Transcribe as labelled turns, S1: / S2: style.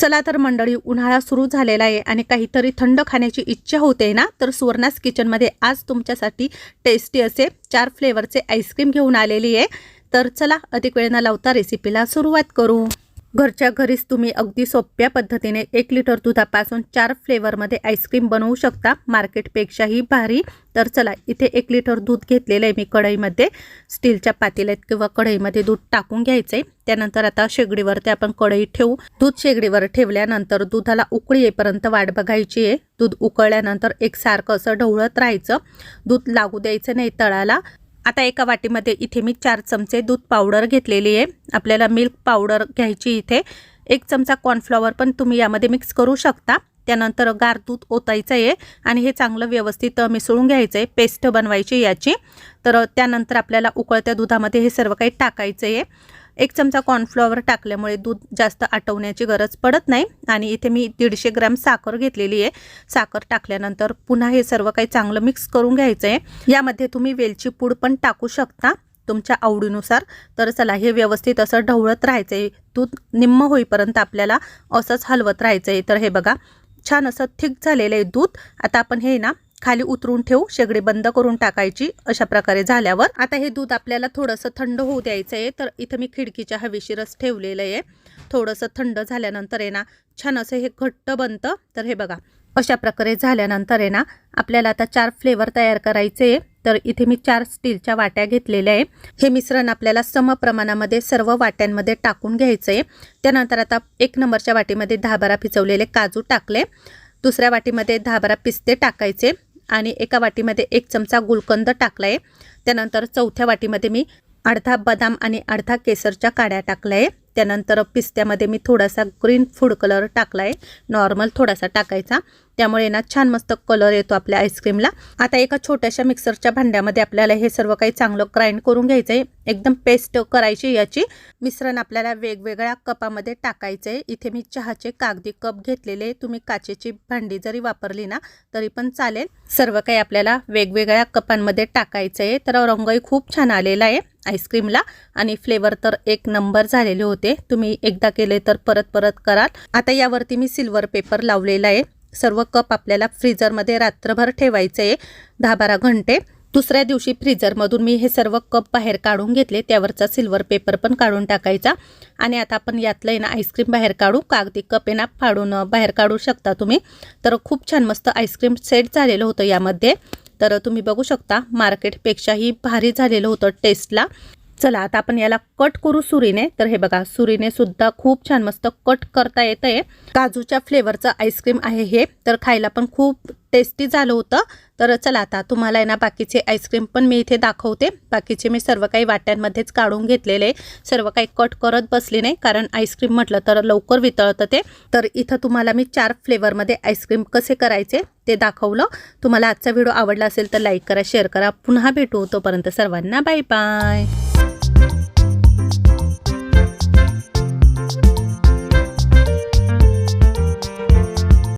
S1: चला तर मंडळी उन्हाळा सुरू झालेला आहे आणि काहीतरी थंड खाण्याची इच्छा होते ना तर सुवर्णास किचनमध्ये आज तुमच्यासाठी टेस्टी असे चार फ्लेवरचे आईस्क्रीम घेऊन आलेली आहे. तर चला अधिक वेळ न लावता रेसिपीला सुरुवात करू. घरच्या घरीच तुम्ही अगदी सोप्या पद्धतीने एक लिटर दुधापासून चार फ्लेवरमध्ये आईस्क्रीम बनवू शकता. मार्केटपेक्षाही भारी. तर चला इथे एक लिटर दूध घेतलेलं आहे मी कढईमध्ये. स्टीलच्या पातेल्यात किंवा कढईमध्ये दूध टाकून घ्यायचं आहे त्यानंतर आता शेगडीवरती आपण कढई ठेवू. दूध शेगडीवर ठेवल्यानंतर दुधाला उकळी येईपर्यंत वाट बघायची आहे. दूध उकळल्यानंतर एकसारखं असं ढवळत राहायचं. दूध लागू द्यायचं नाही तळाला. आता एका वाटीमध्ये इथे मी चार चमचे दूध पावडर घेतलेली आहे. आपल्याला मिल्क पावडर घ्यायची इथे. एक चमचा कॉर्नफ्लॉवर पण तुम्ही यामध्ये मिक्स करू शकता. त्यानंतर गार दूध ओतायचं आहे आणि हे चांगलं व्यवस्थित मिसळून घ्यायचं आहे. पेस्ट बनवायची याची. तर त्यानंतर आपल्याला उकळत्या दुधामध्ये हे सर्व काही टाकायचं आहे. एक चमचा कॉर्नफ्लॉवर टाकल्यामुळे दूध जास्त आटवण्याची गरज पडत नाही. आणि इथे मी दीडशे ग्रॅम साखर घेतलेली आहे. साखर टाकल्यानंतर पुन्हा हे सर्व काही चांगलं मिक्स करून घ्यायचं आहे यामध्ये तुम्ही वेलची पूड पण टाकू शकता तुमच्या आवडीनुसार. तर चला हे व्यवस्थित असं ढवळत राहायचं आहे दूध निम्म होईपर्यंत आपल्याला असंच हलवत राहायचं आहे तर हे बघा छान असं थिक झालेलं आहे दूध. आता आपण हे ना खाली उतरून ठेवू शेगडी बंद करून टाकायची अशा प्रकारे झाल्यावर. आता हे दूध आपल्याला थोडंसं थंड होऊ द्यायचं आहे तर इथं मी खिडकीच्या हवेशीरच ठेवलेलं आहे. थोडंसं थंड झाल्यानंतर आहे ना छान असं हे घट्ट बनतं. तर हे बघा अशा प्रकारे झाल्यानंतर आहे ना आपल्याला आता चार फ्लेवर तयार करायचे आहे. तर इथे मी चार स्टीलच्या वाट्या घेतलेल्या आहे. हे मिश्रण आपल्याला सम प्रमाणामध्ये सर्व वाट्यांमध्ये टाकून घ्यायचं आहे त्यानंतर आता एक नंबरच्या वाटीमध्ये दहा बारा पिचवलेले काजू टाकले. दुसऱ्या वाटीमध्ये दहा बारा पिस्ते टाकायचे आणि एका वाटीमध्ये एक चमचा गुलकंद टाकला आहे त्यानंतर चौथ्या वाटीमध्ये मी अर्धा बदाम आणि अर्धा केसरच्या काड्या टाकल्या. आहे त्यानंतर पिस्त्यामध्ये मी थोडासा ग्रीन फूड कलर टाकला आहे नॉर्मल थोडासा टाकायचा. त्यामुळे ना छान मस्त कलर येतो आपल्या आईस्क्रीमला आता एका छोट्याशा मिक्सरच्या भांड्यामध्ये आपल्याला हे सर्व काही चांगलं ग्राइंड करून घ्यायचं आहे एकदम पेस्ट करायची याची. मिश्रण आपल्याला वेगवेगळ्या कपामध्ये टाकायचं आहे इथे मी चहाचे कागदी कप घेतलेले तुम्ही काचेची भांडी जरी वापरली ना तरी पण चालेल. सर्व काही आपल्याला वेगवेगळ्या कपांमध्ये टाकायचं आहे तर रंगही खूप छान आलेला आहे आईस्क्रीमला आणि फ्लेवर तर एक नंबर झालेले होते. तुम्ही एकदा केले तर परत परत कराल. आता यावरती मी सिल्वर पेपर लावलेला आहे. सर्व कप आपल्याला फ्रीजरमध्ये रात्रभर ठेवायचे आहे. दहा बारा घंटे. दुसऱ्या दिवशी फ्रीजरमधून मी हे सर्व कप बाहेर काढून घेतले. त्यावरचा सिल्वर पेपर पण काढून टाकायचा. आणि आता आपण यातलं आहे ना आईस्क्रीम बाहेर काढू. कागदी कप आहे ना फाडून बाहेर काढू शकता तुम्ही. तर खूप छान मस्त आईस्क्रीम सेट झालेलं होतं यामध्ये. तर तुम्ही बघू शकता मार्केटपेक्षाही भारी झालेलं होतं टेस्टला. चला आता आपण याला कट करू सुरीने. तर हे बघा सुरीने सुद्धा खूप छान मस्त कट करता येत आहे काजूच्या फ्लेवरचं आईस्क्रीम आहे हे. तर खायला पण खूप टेस्टी झालं होतं. तर चला आता तुम्हाला आहे ना बाकीचे आईस्क्रीम पण मी इथे दाखवते. बाकीचे मी सर्व काही वाट्यांमध्येच काढून घेतलेले. सर्व काही कट करत बसले नाही कारण आईस्क्रीम म्हटलं तर लवकर वितळतं ते. तर इथं तुम्हाला मी चार फ्लेवरमध्ये आईस्क्रीम कसे करायचे ते दाखवलं. तुम्हाला आजचा व्हिडिओ आवडला असेल तर लाईक करा शेअर करा. पुन्हा भेटू तोपर्यंत सर्वांना बाय बाय